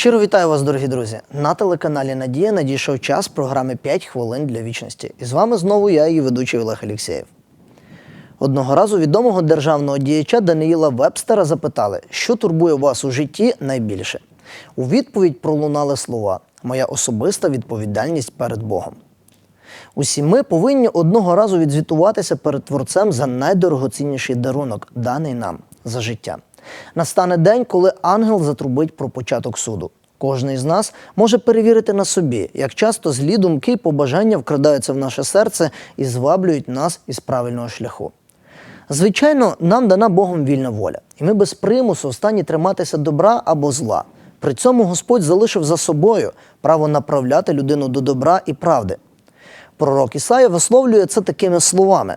Щиро вітаю вас, дорогі друзі. На телеканалі Надія надійшов час програми «5 хвилин для вічності. І з вами знову я, її ведучий Олег Алєксєєв. Одного разу відомого державного діяча Даниїла Вебстера запитали, що турбує вас у житті найбільше. У відповідь пролунали слова Моя особиста відповідальність перед Богом. Усі ми повинні одного разу відзвітуватися перед Творцем за найдорогоцінніший дарунок, даний нам за життя. Настане день, коли ангел затрубить про початок суду. Кожний з нас може перевірити на собі, як часто злі думки й побажання вкрадаються в наше серце і зваблюють нас із правильного шляху. Звичайно, нам дана Богом вільна воля, і ми без примусу в стані триматися добра або зла. При цьому Господь залишив за собою право направляти людину до добра і правди. Пророк Ісая висловлює це такими словами.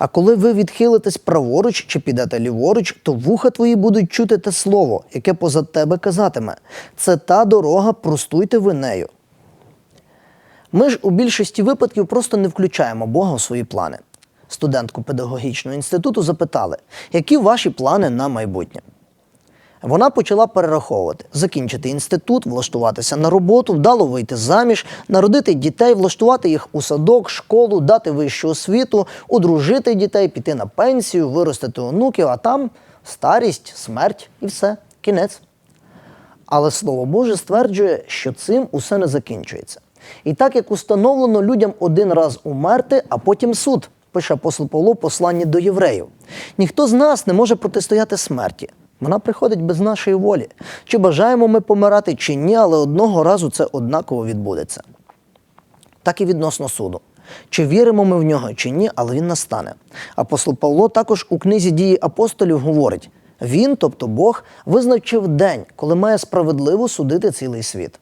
А коли ви відхилитесь праворуч чи підете ліворуч, то вуха твої будуть чути те слово, яке поза тебе казатиме. Це та дорога, простуйте ви нею. Ми ж у більшості випадків просто не включаємо Бога в свої плани. Студентку педагогічного інституту запитали, які ваші плани на майбутнє. Вона почала перераховувати, закінчити інститут, влаштуватися на роботу, вдало вийти заміж, народити дітей, влаштувати їх у садок, школу, дати вищу освіту, одружити дітей, піти на пенсію, виростити онуків, а там старість, смерть і все, кінець. Але Слово Боже стверджує, що цим усе не закінчується. І так як установлено людям один раз умерти, а потім суд, пише апостол Павло посланні до євреїв. Ніхто з нас не може протистояти смерті. Вона приходить без нашої волі. Чи бажаємо ми помирати, чи ні, але одного разу це однаково відбудеться. Так і відносно суду. Чи віримо ми в нього, чи ні, але він настане. Апостол Павло також у книзі дії апостолів говорить: він, тобто Бог, визначив день, коли має справедливо судити цілий світ.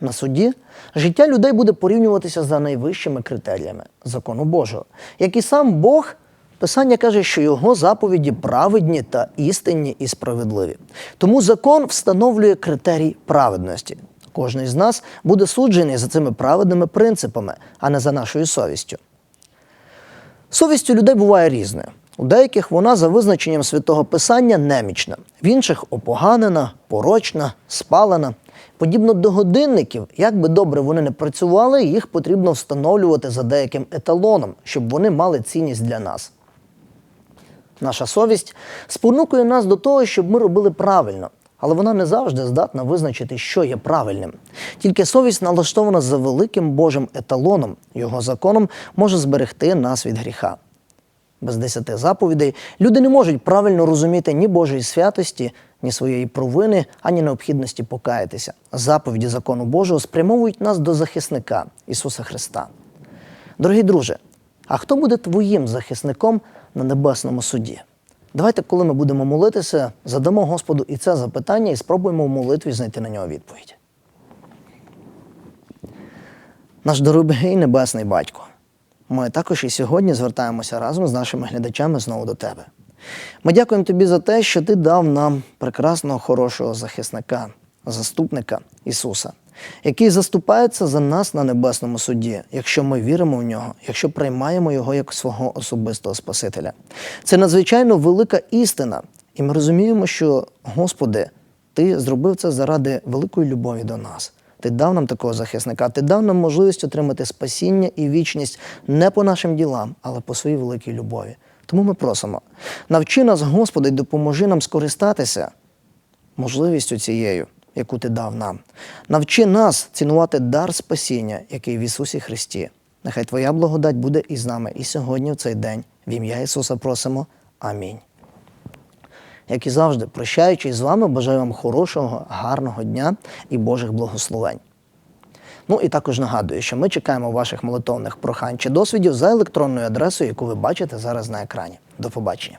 На суді життя людей буде порівнюватися за найвищими критеріями закону Божого, як і сам Бог. Писання каже, що його заповіді праведні та істинні і справедливі. Тому закон встановлює критерій праведності. Кожний з нас буде суджений за цими праведними принципами, а не за нашою совістю. Совість у людей буває різною. У деяких вона за визначенням святого Писання немічна, в інших опоганена, порочна, спалена. Подібно до годинників, як би добре вони не працювали, їх потрібно встановлювати за деяким еталоном, щоб вони мали цінність для нас. Наша совість спонукує нас до того, щоб ми робили правильно, але вона не завжди здатна визначити, що є правильним. Тільки совість налаштована за великим Божим еталоном, його законом може зберегти нас від гріха. Без десяти заповідей люди не можуть правильно розуміти ні Божої святості, ні своєї провини, ані необхідності покаятися. Заповіді закону Божого спрямовують нас до захисника Ісуса Христа. Дорогі друже, а хто буде твоїм захисником на небесному суді? Давайте, коли ми будемо молитися, задамо Господу і це запитання і спробуємо в молитві знайти на нього відповідь. Наш дорогий небесний батько. Ми також і сьогодні звертаємося разом з нашими глядачами знову до тебе. Ми дякуємо тобі за те, що ти дав нам прекрасного, хорошого захисника, заступника Ісуса, який заступається за нас на небесному суді, якщо ми віримо в нього, якщо приймаємо його як свого особистого Спасителя. Це надзвичайно велика істина, і ми розуміємо, що, Господи, Ти зробив це заради великої любові до нас. Ти дав нам такого захисника, ти дав нам можливість отримати спасіння і вічність не по нашим ділам, але по своїй великій любові. Тому ми просимо, навчи нас, Господи, допоможи нам скористатися можливістю цією, яку ти дав нам. Навчи нас цінувати дар спасіння, який в Ісусі Христі. Нехай Твоя благодать буде із нами і сьогодні, в цей день. В ім'я Ісуса просимо. Амінь. Як і завжди, прощаючись з вами, бажаю вам хорошого, гарного дня і Божих благословень. Ну і також нагадую, що ми чекаємо ваших молитовних прохань чи досвідів за електронною адресою, яку ви бачите зараз на екрані. До побачення.